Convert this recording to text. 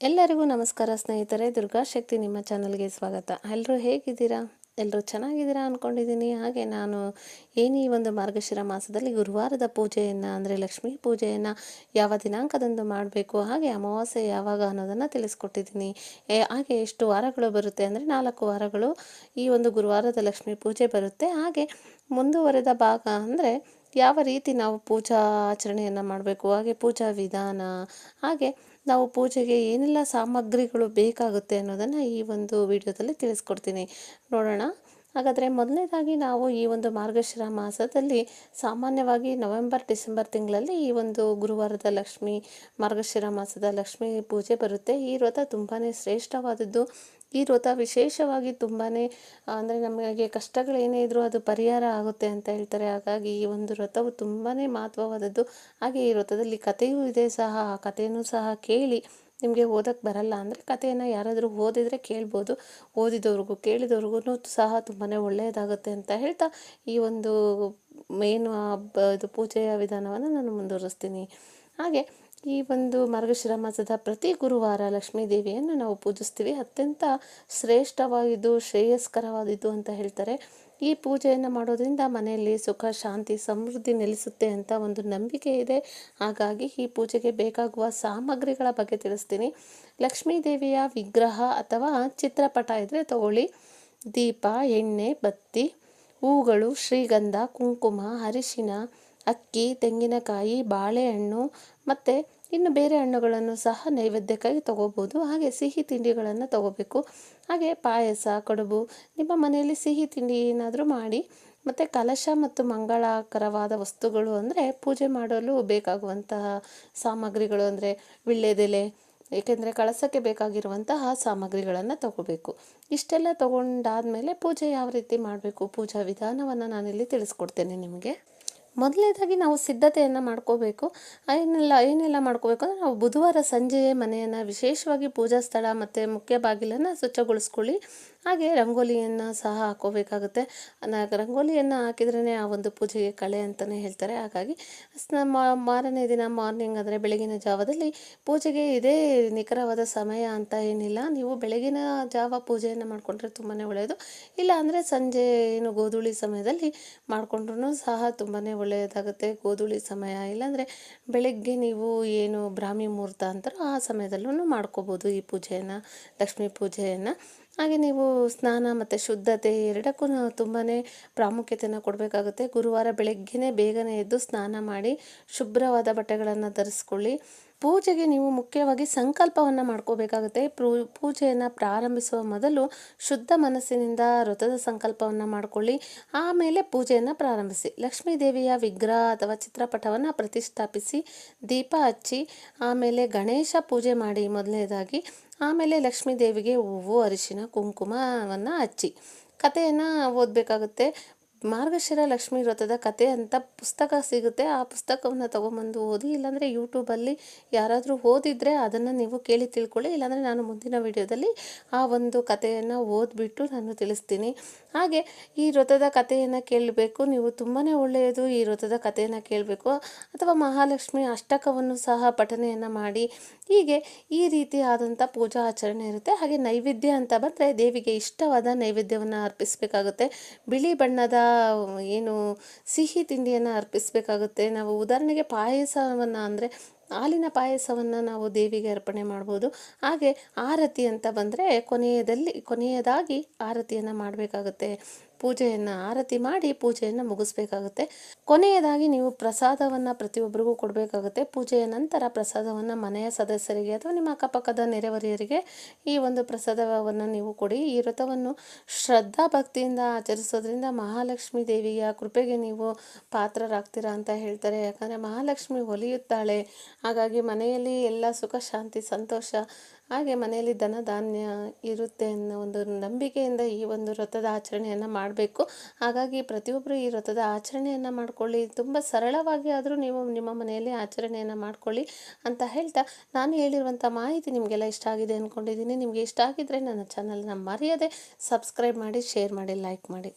ಎಲ್ಲರಿಗೂ ನಮಸ್ಕಾರ ಸ್ನೇಹಿತರೆ ದುರ್ಗಾಶಕ್ತಿ ನಿಮ್ಮ ಚಾನಲ್ಗೆ ಸ್ವಾಗತ. ಎಲ್ಲರೂ ಹೇಗಿದ್ದೀರಾ? ಎಲ್ಲರೂ ಚೆನ್ನಾಗಿದ್ದೀರಾ ಅಂದ್ಕೊಂಡಿದ್ದೀನಿ ಹಾಗೆ ನಾನು ಏನು ಈ ಒಂದು ಮಾರ್ಗಶಿರ ಮಾಸದಲ್ಲಿ ಗುರುವಾರದ ಪೂಜೆಯನ್ನು, ಅಂದರೆ ಲಕ್ಷ್ಮೀ ಪೂಜೆಯನ್ನು ಯಾವ ದಿನಾಂಕದಂದು ಮಾಡಬೇಕು, ಹಾಗೆ ಅಮಾವಾಸ್ಯೆ ಯಾವಾಗ ಅನ್ನೋದನ್ನು ತಿಳಿಸ್ಕೊಟ್ಟಿದ್ದೀನಿ. ಹಾಗೆ ಎಷ್ಟು ವಾರಗಳು ಬರುತ್ತೆ ಅಂದರೆ ನಾಲ್ಕು ವಾರಗಳು ಈ ಒಂದು ಗುರುವಾರದ ಲಕ್ಷ್ಮೀ ಪೂಜೆ ಬರುತ್ತೆ. ಹಾಗೆ ಮುಂದುವರೆದ ಭಾಗ ಅಂದರೆ ಯಾವ ರೀತಿ ನಾವು ಪೂಜಾ ಆಚರಣೆಯನ್ನು ಮಾಡಬೇಕು, ಹಾಗೆ ಪೂಜಾ ವಿಧಾನ, ಹಾಗೆ ನಾವು ಪೂಜೆಗೆ ಏನೆಲ್ಲ ಸಾಮಗ್ರಿಗಳು ಬೇಕಾಗುತ್ತೆ ಅನ್ನೋದನ್ನು ಈ ಒಂದು ವಿಡಿಯೋದಲ್ಲಿ ತಿಳಿಸ್ಕೊಡ್ತೀನಿ. ನೋಡೋಣ. ಹಾಗಾದರೆ ಮೊದಲನೇದಾಗಿ ನಾವು ಈ ಒಂದು ಮಾರ್ಗಶಿರ ಮಾಸದಲ್ಲಿ ಸಾಮಾನ್ಯವಾಗಿ ನವೆಂಬರ್, ಡಿಸೆಂಬರ್ ತಿಂಗಳಲ್ಲಿ ಈ ಒಂದು ಗುರುವಾರದ ಲಕ್ಷ್ಮಿ, ಮಾರ್ಗಶಿರ ಮಾಸದ ಲಕ್ಷ್ಮೀ ಪೂಜೆ ಬರುತ್ತೆ. ಈ ವ್ರತ ತುಂಬಾ ಶ್ರೇಷ್ಠವಾದದ್ದು. ಈ ವ್ರತ ವಿಶೇಷವಾಗಿ ತುಂಬಾ ಅಂದರೆ ನಮಗೆ ಕಷ್ಟಗಳೇನೇ ಇದ್ರೂ ಅದು ಪರಿಹಾರ ಆಗುತ್ತೆ ಅಂತ ಹೇಳ್ತಾರೆ. ಹಾಗಾಗಿ ಈ ಒಂದು ವ್ರತವು ತುಂಬಾ ಮಹತ್ವವಾದದ್ದು. ಹಾಗೆ ಈ ವ್ರತದಲ್ಲಿ ಕಥೆಯೂ ಇದೆ ಸಹ. ಆ ಕಥೆಯೂ ಸಹ ಕೇಳಿ ನಿಮಗೆ ಓದಕ್ಕೆ ಬರಲ್ಲ ಅಂದರೆ ಕಥೆಯನ್ನು ಯಾರಾದರೂ ಓದಿದರೆ ಕೇಳ್ಬೋದು. ಓದಿದವ್ರಿಗೂ, ಕೇಳಿದವ್ರಿಗೂ ಸಹ ತುಂಬಾ ಒಳ್ಳೆಯದಾಗುತ್ತೆ ಅಂತ ಹೇಳ್ತಾ ಈ ಒಂದು ಮೇನ್ ಇದು ಪೂಜೆಯ ವಿಧಾನವನ್ನು ನಾನು ಮುಂದುವರಿಸ್ತೀನಿ. ಹಾಗೆ ಈ ಒಂದು ಮಾರ್ಗಶಿರ ಮಾಸದ ಪ್ರತಿ ಗುರುವಾರ ಲಕ್ಷ್ಮೀ ದೇವಿಯನ್ನು ನಾವು ಪೂಜಿಸ್ತೀವಿ. ಅತ್ಯಂತ ಶ್ರೇಷ್ಠವಾದಿದ್ದು ಶ್ರೇಯಸ್ಕರವಾದಿದ್ದು ಅಂತ ಹೇಳ್ತಾರೆ. ಈ ಪೂಜೆಯನ್ನು ಮಾಡೋದ್ರಿಂದ ಮನೆಯಲ್ಲಿ ಸುಖ, ಶಾಂತಿ, ಸಮೃದ್ಧಿ ನೆಲೆಸುತ್ತೆ ಅಂತ ಒಂದು ನಂಬಿಕೆ ಇದೆ. ಹಾಗಾಗಿ ಈ ಪೂಜೆಗೆ ಬೇಕಾಗುವ ಸಾಮಗ್ರಿಗಳ ಬಗ್ಗೆ ತಿಳಿಸ್ತೀನಿ. ಲಕ್ಷ್ಮೀ ದೇವಿಯ ವಿಗ್ರಹ ಅಥವಾ ಚಿತ್ರಪಟ ಇದ್ದರೆ ತಗೊಳ್ಳಿ. ದೀಪ, ಎಣ್ಣೆ, ಬತ್ತಿ, ಹೂಗಳು, ಶ್ರೀಗಂಧ, ಕುಂಕುಮ, ಅರಿಶಿನ ಅಕ್ಕಿ, ತೆಂಗಿನಕಾಯಿ, ಬಾಳೆಹಣ್ಣು ಮತ್ತು ಇನ್ನು ಬೇರೆ ಹಣ್ಣುಗಳನ್ನು ಸಹ ನೈವೇದ್ಯಕ್ಕಾಗಿ ತಗೋಬೋದು. ಹಾಗೆ ಸಿಹಿ ತಿಂಡಿಗಳನ್ನು ತಗೋಬೇಕು. ಹಾಗೆ ಪಾಯಸ, ಕಡುಬು, ನಿಮ್ಮ ಮನೆಯಲ್ಲಿ ಸಿಹಿ ತಿಂಡಿ ಏನಾದರೂ ಮಾಡಿ, ಮತ್ತು ಕಲಶ ಮತ್ತು ಮಂಗಳಕರವಾದ ವಸ್ತುಗಳು ಅಂದರೆ ಪೂಜೆ ಮಾಡಲು ಬೇಕಾಗುವಂತಹ ಸಾಮಗ್ರಿಗಳು ಅಂದರೆ ವಿಳ್ಳೆದೆಲೆ, ಏಕೆಂದರೆ ಕಳಸಕ್ಕೆ ಬೇಕಾಗಿರುವಂತಹ ಸಾಮಗ್ರಿಗಳನ್ನು ತಗೋಬೇಕು. ಇಷ್ಟೆಲ್ಲ ತಗೊಂಡಾದ ಮೇಲೆ ಪೂಜೆ ಯಾವ ರೀತಿ ಮಾಡಬೇಕು? ಪೂಜಾ ವಿಧಾನವನ್ನು ನಾನಿಲ್ಲಿ ತಿಳಿಸ್ಕೊಡ್ತೇನೆ ನಿಮಗೆ. ಮೊದಲನೇದಾಗಿ ನಾವು ಸಿದ್ಧತೆಯನ್ನು ಮಾಡ್ಕೋಬೇಕು. ಏನೆಲ್ಲ ಏನೆಲ್ಲ ಮಾಡ್ಕೋಬೇಕು ಅಂದರೆ ನಾವು ಬುಧವಾರ ಸಂಜೆ ಮನೆಯನ್ನು ವಿಶೇಷವಾಗಿ ಪೂಜಾ ಸ್ಥಳ ಮತ್ತು ಮುಖ್ಯ ಬಾಗಿಲನ್ನು ಸ್ವಚ್ಛಗೊಳಿಸ್ಕೊಳ್ಳಿ. ಹಾಗೆ ರಂಗೋಲಿಯನ್ನು ಸಹ ಹಾಕೋಬೇಕಾಗುತ್ತೆ. ರಂಗೋಲಿಯನ್ನು ಹಾಕಿದ್ರೇ ಆ ಒಂದು ಪೂಜೆಗೆ ಕಳೆ ಅಂತಲೇ ಹೇಳ್ತಾರೆ. ಹಾಗಾಗಿ ಮಾರನೇ ದಿನ ಮಾರ್ನಿಂಗ್ ಅಂದರೆ ಬೆಳಗಿನ ಜಾವದಲ್ಲಿ ಪೂಜೆಗೆ ಇದೇ ನಿಖರವಾದ ಸಮಯ ಅಂತ ಏನಿಲ್ಲ. ನೀವು ಬೆಳಗಿನ ಜಾವ ಪೂಜೆಯನ್ನು ಮಾಡಿಕೊಂಡ್ರೆ ತುಂಬಾ ಒಳ್ಳೆಯದು ಇಲ್ಲ ಅಂದರೆ ಸಂಜೆ ಏನು ಗೋಧೂಳಿ ಸಮಯದಲ್ಲಿ ಮಾಡಿಕೊಂಡ್ರೂ ಸಹ ತುಂಬಾ ಒಳ್ಳೆಯದಾಗುತ್ತೆ, ಗೋಧೂಳಿ ಸಮಯ ಇಲ್ಲಾಂದರೆ ಬೆಳಗ್ಗೆ ನೀವು ಏನು ಬ್ರಾಹ್ಮಿ ಮುಹೂರ್ತ ಅಂತಾರೋ ಆ ಸಮಯದಲ್ಲೂ ಮಾಡ್ಕೋಬೋದು ಈ ಪೂಜೆಯನ್ನು, ಲಕ್ಷ್ಮೀ ಪೂಜೆಯನ್ನು. ಹಾಗೆ ನೀವು ಸ್ನಾನ ಮತ್ತು ಶುದ್ಧತೆ ಎರಡಕ್ಕೂ ನಾವು ತುಂಬಾ ಪ್ರಾಮುಖ್ಯತೆಯನ್ನು ಕೊಡಬೇಕಾಗುತ್ತೆ. ಗುರುವಾರ ಬೆಳಗ್ಗೆನೇ ಬೇಗನೆ ಎದ್ದು ಸ್ನಾನ ಮಾಡಿ ಶುಭ್ರವಾದ ಬಟ್ಟೆಗಳನ್ನು ಧರಿಸ್ಕೊಳ್ಳಿ. ಪೂಜೆಗೆ ನೀವು ಮುಖ್ಯವಾಗಿ ಸಂಕಲ್ಪವನ್ನು ಮಾಡ್ಕೋಬೇಕಾಗುತ್ತೆ. ಪೂಜೆಯನ್ನು ಪ್ರಾರಂಭಿಸುವ ಮೊದಲು ಶುದ್ಧ ಮನಸ್ಸಿನಿಂದ ವ್ರತದ ಸಂಕಲ್ಪವನ್ನು ಮಾಡಿಕೊಳ್ಳಿ. ಆಮೇಲೆ ಪೂಜೆಯನ್ನು ಪ್ರಾರಂಭಿಸಿ. ಲಕ್ಷ್ಮೀ ದೇವಿಯ ವಿಗ್ರಹ ಅಥವಾ ಚಿತ್ರಪಟವನ್ನು ಪ್ರತಿಷ್ಠಾಪಿಸಿ, ದೀಪ ಹಚ್ಚಿ, ಆಮೇಲೆ ಗಣೇಶ ಪೂಜೆ ಮಾಡಿ ಮೊದಲನೇದಾಗಿ. ಆಮೇಲೆ ಲಕ್ಷ್ಮೀ ದೇವಿಗೆ ಹೂವು ಅರಿಶಿನ ಕುಂಕುಮವನ್ನು ಹಚ್ಚಿ. ಕಥೆಯನ್ನು ಓದಬೇಕಾಗುತ್ತೆ. ಮಾರ್ಗಶಿರ ಲಕ್ಷ್ಮೀ ವ್ರತದ ಕತೆ ಅಂತ ಪುಸ್ತಕ ಸಿಗುತ್ತೆ. ಆ ಪುಸ್ತಕವನ್ನು ತೊಗೊಂಬಂದು ಓದಿ, ಇಲ್ಲಾಂದರೆ ಯೂಟ್ಯೂಬಲ್ಲಿ ಯಾರಾದರೂ ಓದಿದರೆ ಅದನ್ನು ನೀವು ಕೇಳಿ ತಿಳ್ಕೊಳ್ಳಿ. ಇಲ್ಲಾಂದರೆ ನಾನು ಮುಂದಿನ ವಿಡಿಯೋದಲ್ಲಿ ಆ ಒಂದು ಕಥೆಯನ್ನು ಓದ್ಬಿಟ್ಟು ನಾನು ತಿಳಿಸ್ತೀನಿ. ಹಾಗೆ ಈ ವ್ರತದ ಕಥೆಯನ್ನು ಕೇಳಬೇಕು. ನೀವು ತುಂಬಾ ಒಳ್ಳೆಯದು ಈ ವ್ರತದ ಕಥೆಯನ್ನು ಕೇಳಬೇಕು. ಅಥವಾ ಮಹಾಲಕ್ಷ್ಮಿ ಅಷ್ಟಕವನ್ನು ಸಹ ಪಠನೆಯನ್ನು ಮಾಡಿ, ಹೀಗೆ ಈ ರೀತಿ ಆದಂಥ ಪೂಜಾ ಆಚರಣೆ ಇರುತ್ತೆ. ಹಾಗೆ ನೈವೇದ್ಯ ಅಂತ ಬಂದರೆ ದೇವಿಗೆ ಇಷ್ಟವಾದ ನೈವೇದ್ಯವನ್ನು ಅರ್ಪಿಸಬೇಕಾಗುತ್ತೆ. ಬಿಳಿ ಬಣ್ಣದ ಏನು ಸಿಹಿ ತಿಂಡಿಯನ್ನು ಅರ್ಪಿಸಬೇಕಾಗುತ್ತೆ. ನಾವು ಉದಾಹರಣೆಗೆ ಪಾಯಸವನ್ನು ಅಂದರೆ ಹಾಲಿನ ಪಾಯಸವನ್ನು ನಾವು ದೇವಿಗೆ ಅರ್ಪಣೆ ಮಾಡ್ಬೋದು. ಹಾಗೆ ಆರತಿ ಅಂತ ಬಂದರೆ ಕೊನೆಯದಲ್ಲಿ, ಕೊನೆಯದಾಗಿ ಆರತಿಯನ್ನು ಮಾಡಬೇಕಾಗುತ್ತೆ. ಪೂಜೆಯನ್ನು ಆರತಿ ಮಾಡಿ ಪೂಜೆಯನ್ನು ಮುಗಿಸ್ಬೇಕಾಗುತ್ತೆ. ಕೊನೆಯದಾಗಿ ನೀವು ಪ್ರಸಾದವನ್ನು ಪ್ರತಿಯೊಬ್ಬರಿಗೂ ಕೊಡಬೇಕಾಗುತ್ತೆ. ಪೂಜೆಯ ನಂತರ ಪ್ರಸಾದವನ್ನು ಮನೆಯ ಸದಸ್ಯರಿಗೆ ಅಥವಾ ನಿಮ್ಮ ಅಕ್ಕಪಕ್ಕದ ನೆರೆಹೊರೆಯವರಿಗೆ ಈ ಒಂದು ಪ್ರಸಾದವನ್ನು ನೀವು ಕೊಡಿ. ಈ ವ್ರತವನ್ನು ಶ್ರದ್ಧಾ ಭಕ್ತಿಯಿಂದ ಆಚರಿಸೋದ್ರಿಂದ ಮಹಾಲಕ್ಷ್ಮಿ ದೇವಿಯ ಕೃಪೆಗೆ ನೀವು ಪಾತ್ರರಾಗ್ತೀರಾ ಅಂತ ಹೇಳ್ತಾರೆ. ಯಾಕಂದರೆ ಮಹಾಲಕ್ಷ್ಮಿ ಒಲಿಯುತ್ತಾಳೆ ಹಾಗಾಗಿ ಮನೆಯಲ್ಲಿ ಎಲ್ಲ ಸುಖ, ಶಾಂತಿ, ಸಂತೋಷ, ಹಾಗೆ ಮನೆಯಲ್ಲಿ ಧನ ಧಾನ್ಯ ಇರುತ್ತೆ ಅನ್ನೋ ಒಂದು ನಂಬಿಕೆಯಿಂದ ಈ ಒಂದು ವ್ರತದ ಆಚರಣೆಯನ್ನು ಮಾಡಬೇಕು. ಹಾಗಾಗಿ ಪ್ರತಿಯೊಬ್ಬರು ಈ ವ್ರತದ ಆಚರಣೆಯನ್ನು ಮಾಡ್ಕೊಳ್ಳಿ. ತುಂಬ ಸರಳವಾಗಿ ಆದರೂ ನೀವು ನಿಮ್ಮ ಮನೆಯಲ್ಲಿ ಆಚರಣೆಯನ್ನು ಮಾಡಿಕೊಳ್ಳಿ ಅಂತ ಹೇಳ್ತಾ ನಾನು ಹೇಳಿರುವಂಥ ಮಾಹಿತಿ ನಿಮಗೆಲ್ಲ ಇಷ್ಟ ಆಗಿದೆ ಅಂದ್ಕೊಂಡಿದ್ದೀನಿ ನಿಮಗೆ ಇಷ್ಟ ಆಗಿದ್ದರೆ ನನ್ನ ಚಾನಲ್ನ ಮರೆಯದೆ ಸಬ್ಸ್ಕ್ರೈಬ್ ಮಾಡಿ ಶೇರ್ ಮಾಡಿ ಲೈಕ್ ಮಾಡಿ.